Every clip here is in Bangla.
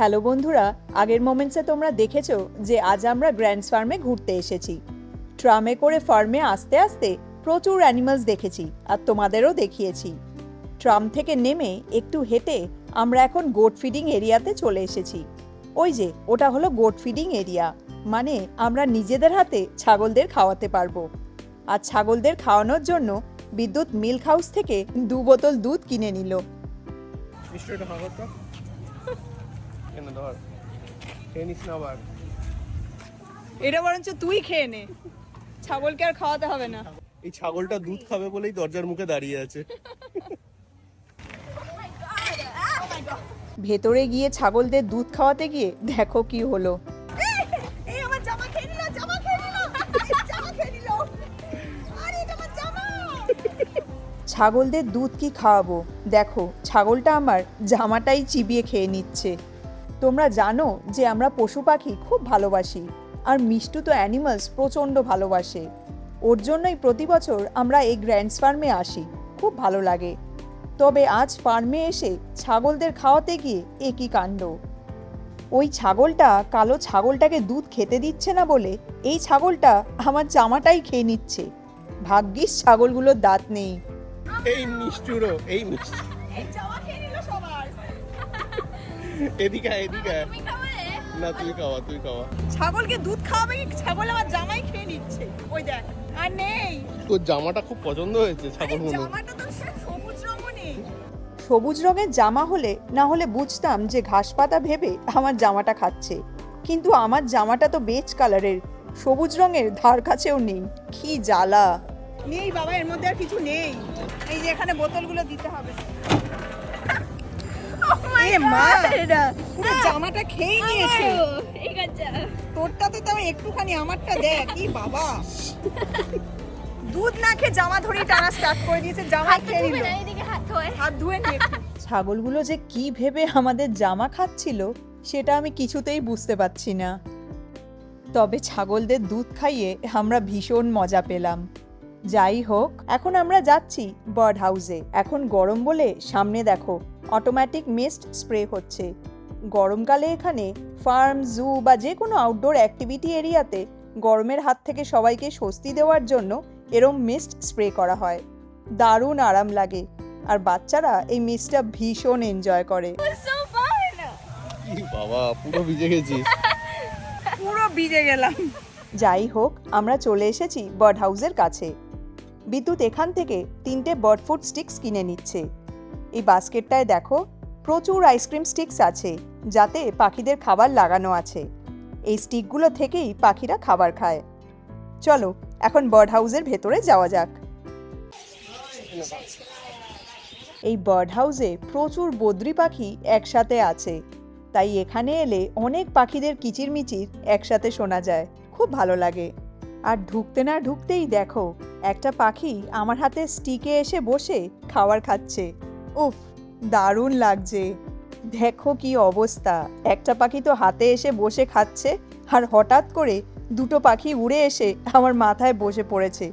হ্যালো বন্ধুরা, আগের মোমেন্টসে তোমরা দেখেছ যে আজ আমরা গ্র্যান্ডস ফার্মে ঘুরতে এসেছি। ট্রামে করে ফার্মে আসতে আসতে প্রচুর অ্যানিমালস দেখেছি আর তোমাদেরও দেখিয়েছি। ট্রাম থেকে নেমে একটু হেঁটে আমরা এখন গোট ফিডিং এরিয়াতে চলে এসেছি। ওই যে, ওটা হলো গোট ফিডিং এরিয়া মানে আমরা নিজেদের হাতে ছাগলদের খাওয়াতে পারব। আর ছাগলদের খাওয়ানোর জন্য বিদ্যুৎ মিল্ক হাউস থেকে দু বোতল দুধ কিনে নিল। কেন ধর? খেয়ে নিস না আবার। এটা বরঞ্চ তুই খেয়ে নে। ছাগলকে আর খাওয়াতে হবে না। এই ছাগলটা দুধ খাবে বলেই দরজার মুখে দাঁড়িয়ে আছে। ভেতরে গিয়ে ছাগলদের দুধ খাওয়াতে গিয়ে দেখো কি হলো। এই আমার জামা খেয়ে নিল জামা খেয়ে নিল জামা খেয়ে নিল। আরে এটা আমার জামা। ছাগলদের দুধ কি খাওয়াবো? দেখো ছাগলটা আমার জামাটাই চিবিয়ে খেয়ে নিচ্ছে। তোমরা জানো যে আমরা পশু পাখি খুব ভালোবাসি আর মিষ্টু তো অ্যানিমালস প্রচণ্ড ভালোবাসে। ওর জন্যই প্রতি বছর আমরা এই গ্র্যান্ডস ফার্মে আসি খুব ভালো লাগে। তবে আজ ফার্মে এসে ছাগলদের খাওয়াতে গিয়ে একই কাণ্ড? ওই ছাগলটা কালো ছাগলটাকে দুধ খেতে দিচ্ছে না বলে এই ছাগলটা আমার জামাটাই খেয়ে নিচ্ছে। ভাগ্যিস ছাগলগুলোর দাঁত নেই। এই মিষ্টুরও এই মিষ্টি। এদিকে এদিকে। না তুই খাওয়া তুই খাওয়া ছাগলকে দুধ খাওয়াবে কি? ছাগল আমার জামাই খেয়ে নিচ্ছে। ওই দেখ আর নেই। তোর জামাটা খুব পছন্দ হয়েছে ছাগল মনে জামাটা তো সবুজ রঙও সবুজ রঙের জামা হলে না হলে বুঝতাম যে ঘাস পাতা ভেবে আমার জামাটা খাচ্ছে। কিন্তু আমার জামাটা তো বেজ কালারের সবুজ রঙের ধার কাছেও নেই। কি জ্বালা। নেই বাবা এর মধ্যে আর কিছু নেই। এই যে এখানে বোতলগুলো দিতে হবে। এ মা পুরো জামাটা খেয়ে নিয়েছে। তোরটাতে তো একটুখানি আমারটা দেখ কি বাবা। দুধ না খেয়ে জামা ধরেই টানা স্টার্ট করে দিয়েছে জামা খেয়ে নিল। হাত ধুয়ে। নিয়ে ছাগলগুলো যে কি ভেবে আমাদের জামা খাচ্ছিল সেটা আমি কিছুতেই বুঝতে পারছি না। তবে ছাগলদের দুধ খাইয়ে আমরা ভীষণ মজা পেলাম। যাই হোক এখন আমরা যাচ্ছি বার্ড হাউসে। এখন গরম বলে সামনে দেখো। অটোমেটিক মিস্ট স্প্রে হচ্ছে। গরমকালে এখানে ফার্ম জু বা যে কোনো আউটডোর অ্যাক্টিভিটি এরিয়াতে গরমের হাত থেকে সবাইকে স্বস্তি দেওয়ার জন্য এরম মিস্ট স্প্রে করা হয়। দারুণ আরাম লাগে। আর বাচ্চারা এই মিস্টটা ভীষণ এনজয় করে। বাবা পুরো ভিজে গেছিস পুরো ভিজে গেলাম। যাই হোক আমরা চলে এসেছি বার্ড হাউসের কাছে। বিদ্যুৎ এখান থেকে তিনটে বার্ড ফুড স্টিক্স কিনে নিচ্ছে। এই বাস্কেটটায় দেখো প্রচুর আইসক্রিম স্টিক্স আছে, যাতে পাখিদের খাবার লাগানো আছে। এই স্টিকগুলো থেকেই পাখিরা খাবার খায়। চলো, এখন বার্ড হাউসের ভেতরে যাওয়া যাক। এই বার্ড হাউসে প্রচুর বদ্রি পাখি একসাথে আছে, তাই এখানে এলে অনেক পাখিদের কিচিরমিচির একসাথে শোনা যায়, খুব ভালো লাগে। আর ঢুকতে না ঢুকতেই দেখো, একটা পাখি আমার হাতে স্টিকে এসে বসে খাবার খাচ্ছে। উফ, দারুণ লাগছে। দেখো কি অবস্থা। একটা পাখি তো হাতে এসে বসে খাচ্ছে, আর হঠাৎ করে দুটো পাখি উড়ে এসে আমার মাথায় বসে পড়েছে।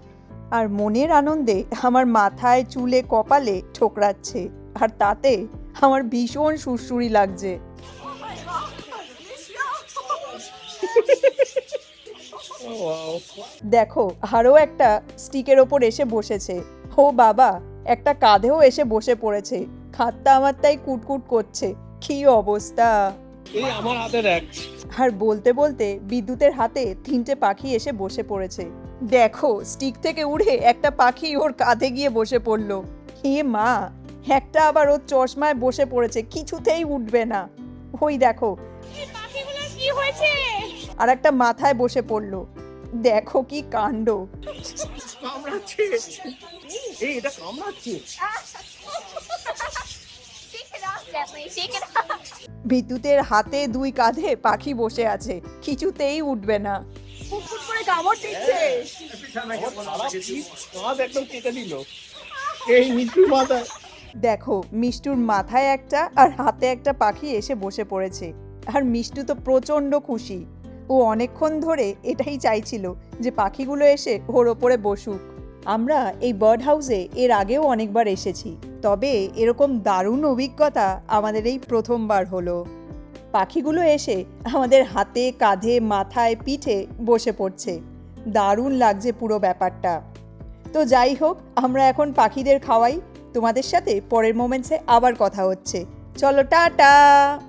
আর মনের আনন্দে আমার মাথায়, চুলে, কপালে ঠোকরাচ্ছে, আর তাতে আমার ভীষণ সুরসুরি লাগছে। দেখো, আরও একটা স্টিকের ওপর এসে বসেছে। ও বাবা একটা কাঁধেও এসে বসে পড়েছে। খাতটা আমার তাই কুটকুট করছে। কি অবস্থা? এই আমার হাতে দেখ আর বলতে বলতে বিদ্যুতের হাতে তিনটে পাখি এসে বসে পড়েছে। দেখো স্টিক থেকে উড়ে একটা পাখি ওর কাঁধে গিয়ে বসে পড়ল। হে মা একটা আবার ওর চশমায় বসে পড়েছে কিছুতেই উঠবে না। ওই দেখো। আর একটা মাথায় বসে পড়ল। দেখো কি কাণ্ড। কামড়াচ্ছে। এই এটা কামড়াচ্ছে। বিদ্যুতের হাতে দুই কাঁধে পাখি বসে আছে কিছুতেই উঠবে না। ফুটফুট করে কামড় দিচ্ছে। কাঁধ একদম কেটে দিল এই মিষ্টির মাথা দেখো মিষ্টুর মাথায় একটা আর হাতে একটা পাখি এসে বসে পড়েছে। আর মিষ্টু তো প্রচণ্ড খুশি। ও অনেকক্ষণ ধরে এটাই চাইছিল যে পাখিগুলো এসে ওর ওপরে বসুক। আমরা এই বার্ড হাউসে এর আগেও অনেকবার এসেছি, তবে এরকম দারুণ অভিজ্ঞতা আমাদের এই প্রথমবার হলো। পাখিগুলো এসে আমাদের হাতে, কাঁধে, মাথায়, পিঠে বসে পড়ছে। দারুণ লাগছে পুরো ব্যাপারটা। তো যাই হোক, আমরা এখন পাখিদের খাওয়াই। তোমাদের সাথে পরের মোমেন্টসে আবার কথা হচ্ছে। চলো, টাটা!